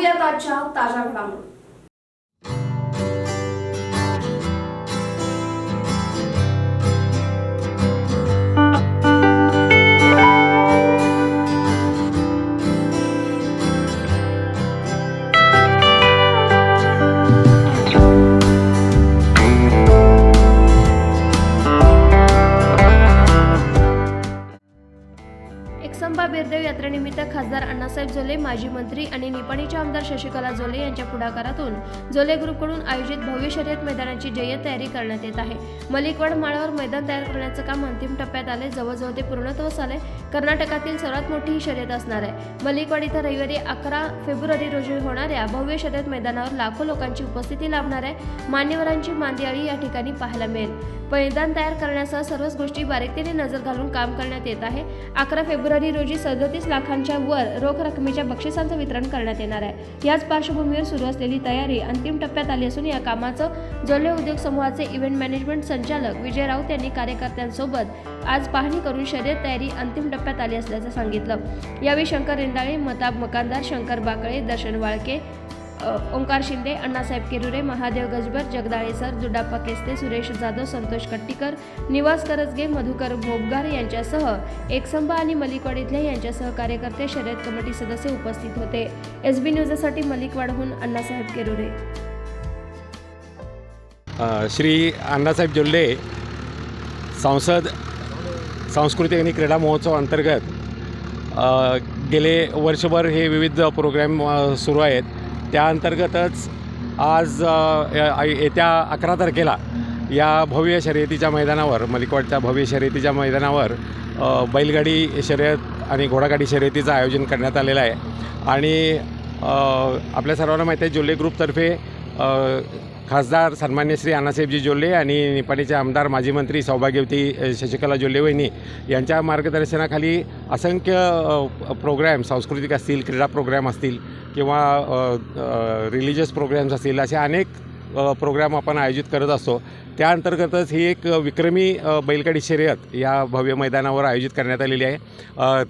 स्वागत पाहूयात आजच्या ताज्या घडामोडी. एकसंबा बिरदेव यात्रेनिमित्त खासदार अण्णासाहेब जोले माजी मंत्री आणि निपाणीचे आमदार शशिकला जोले यांच्या पुढाकारातून जोले ग्रुपकडून आयोजित भव्य शर्यत मैदानाची जय्यत तयारी करण्यात येत आहे. मलिकवाड माळावर मैदान तयार करण्याचं काम अंतिम टप्प्यात आले जवळजवळ ते पूर्णत्वास आले कर्नाटकातील सर्वात मोठी ही शर्यत असणार आहे. मलिकवाड इथं रविवारी अकरा फेब्रुवारी रोजी होणाऱ्या भव्य शर्यत मैदानावर लाखो लोकांची उपस्थिती लाभणार आहे. मान्यवरांची मांदियाळी या ठिकाणी पाहायला मिळेल. मैदान तयार करण्यासह सर्वच गोष्टी बारीकतेने नजर घालून काम करण्यात येत आहे. अकरा फेब्रुवारी रोजी सदतीस लाखांच्या वर रोख रकमेच्या बक्षिसांचं वितरण करण्यात येणार आहे. याच पार्श्वभूमीवर सुरू असलेली तयारी अंतिम टप्प्यात आली असून या कामाचं जोले उद्योग समूहाचे इव्हेंट मॅनेजमेंट संचालक विजय राऊत यांनी कार्यकर्त्यांसोबत आज पाहणी करून शर्यत तयारी अंतिम टप्प्यात आली असल्याचं सांगितलं. यावेळी शंकर रेंदाळे मताब मकानदार शंकर बाकळे दर्शन वाळके ओंकार शिंदे अण्णासाहेब केरुरे महादेव गजबर जगदाळे सर जुडाप्पा केस्ते सुरेश जाधव संतोष कट्टीकर निवास करजगे मधुकर भोगगार यांच्यासह एकसंबा आणि मलिकवाड इथले यांच्यासह कार्यकर्ते शर्यत कमिटी सदस्य उपस्थित होते. एस बी न्यूजसाठी मलिकवाडहून अण्णासाहेब केरुरे. श्री अण्णासाहेब जोल्ले संसद सांस्कृतिक आणि क्रीडा महोत्सव अंतर्गत गेले वर्षभर हे विविध प्रोग्रॅम सुरू आहेत. त्या अंतर्गतच आज येत्या अकरा तारखेला या भव्य शर्यतीच्या मैदानावर मलिकवाडच्या भव्य शर्यतीच्या मैदानावर बैलगाडी शर्यत आणि घोडागाडी शर्यतीचं आयोजन करण्यात आलेलं आहे. आणि आपल्या सर्वांना माहीत आहे जुले ग्रुपतर्फे खासदार सन्मान्य श्री अण्णासाहेबजी जोल्ले आणि निपाणीचे आमदार माजी मंत्री सौभाग्यवती शशिकला जोल्ले वहिनी यांच्या मार्गदर्शनाखाली असंख्य प्रोग्रॅम सांस्कृतिक असतील क्रीडा प्रोग्रॅम असतील किंवा रिलिजियस प्रोग्रॅम्स असतील असे अनेक प्रोग्राम आपण आयोजित करत असतो. त्या अंतर्गतच ही एक विक्रमी बैलगाडी शर्यत या भव्य मैदानावर आयोजित करण्यात आलेली आहे.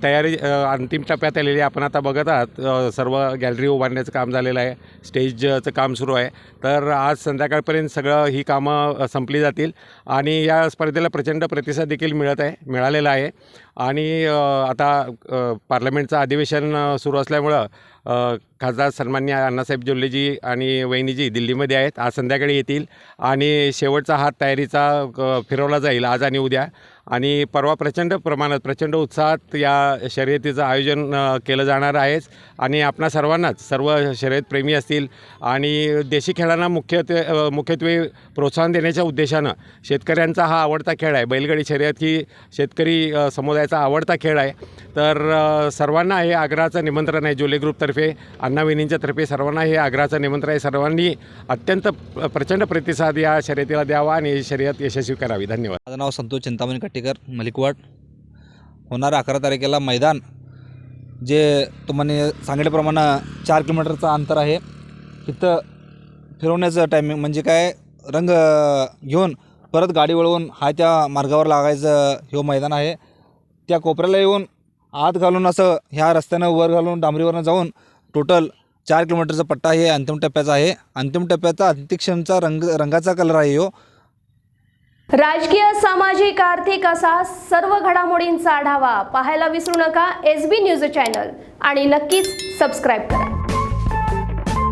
तयारी अंतिम टप्प्यात आलेली आहे. आपण आता बघत आहात सर्व गॅलरी उभारण्याचं काम झालेलं आहे. स्टेजचं काम सुरू आहे. तर आज संध्याकाळपर्यंत सगळं ही कामं संपली जातील आणि या स्पर्धेला प्रचंड प्रतिसाद देखील मिळत आहे मिळालेला आहे. आणि आता पार्लमेंटचं अधिवेशन सुरू असल्यामुळं खासदार सन्मान्य अण्णासाहेब जोल्लेजी आणि वहिनीजी दिल्लीमध्ये आहेत. आज संध्याकाळी येतील आणि शेवटचा हात तयारीचा फिरवला जाईल. आज आणि उद्या. आणि परवा प्रचंड प्रमाणात प्रचंड उत्साहात या शर्यतीचं आयोजन केलं जाणार आहेच. आणि आपणा सर्वांनाच सर्व शर्यतप्रेमी असतील आणि देशी खेळांना मुख्यत्वे मुख्यत्वे प्रोत्साहन देण्याच्या उद्देशानं शेतकऱ्यांचा हा आवडता खेळ आहे. बैलगाडी शर्यत ही शेतकरी समुदायाचा आवडता खेळ आहे. तर सर्वांना हे आग्रहाचं निमंत्रण आहे जोले ग्रुपतर्फे अण्णा वहिनींच्या सर्वांना हे आग्रहाचं निमंत्रण आहे. सर्वांनी अत्यंत प्रचंड प्रतिसाद या शर्यतीला द्यावा आणि ही शर्यत यशस्वी करावी. धन्यवाद. माझं नाव संतोष चिंतामणी कट्टीकर मलिकवाड. होणाऱ्या अकरा तारखेला मैदान जे तुम्हाला सांगितल्याप्रमाणे चार किलोमीटरचं अंतर आहे. तिथं फिरवण्याचं टायमिंग म्हणजे काय? रंग घेऊन परत गाडी वळवून हा त्या मार्गावर लागायचं हे मैदान आहे. त्या कोपऱ्याला येऊन आत घालून असं ह्या रस्त्यानं वर घालून डांबरीवरनं जाऊन टोटल चार किलोमीटरचा पट्टा हे अंतिम टप्प्याचा आहे. अंतिम टप्प्याचा अंतिक्षमचा रंग रंगाचा कलर आहे हो राजकीय सामाजिक आर्थिक असा सर्व घडामोडींचा आढावा पाहायला विसरू नका. एस बी न्यूज चॅनल आणि नक्कीच सबस्क्राईब करा.